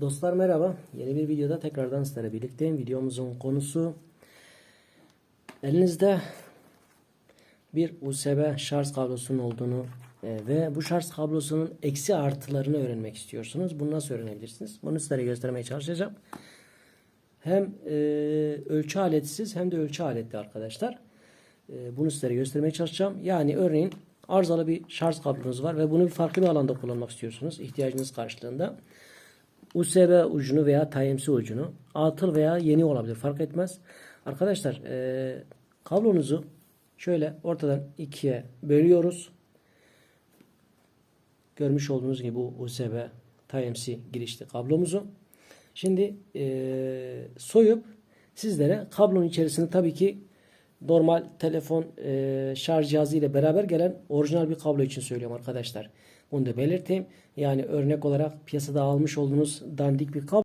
Dostlar merhaba. Yeni bir videoda tekrardan sizlerle birlikteyim. Videomuzun konusu elinizde bir USB şarj kablosunun olduğunu e, ve bu şarj kablosunun eksi artılarını öğrenmek istiyorsunuz. Bunu nasıl öğrenebilirsiniz? Bunu sizlere göstermeye çalışacağım. Hem e, ölçü aletsiz hem de ölçü aletli arkadaşlar. E, bunu sizlere göstermeye çalışacağım. Yani örneğin arızalı bir şarj kablonuz var ve bunu farklı bir alanda kullanmak istiyorsunuz. ihtiyacınız karşılığında. USB ucunu veya Type-C ucunu atıl veya yeni olabilir fark etmez. Arkadaşlar e, kablonuzu şöyle ortadan ikiye bölüyoruz. Görmüş olduğunuz gibi bu USB Type-C girişli kablomuzu. Şimdi e, soyup sizlere kablonun içerisinde tabii ki normal telefon e, şarj cihazı ile beraber gelen orijinal bir kablo için söylüyorum arkadaşlar. Bunu da belirteyim. Yani örnek olarak piyasada almış olduğunuz dandik bir kablo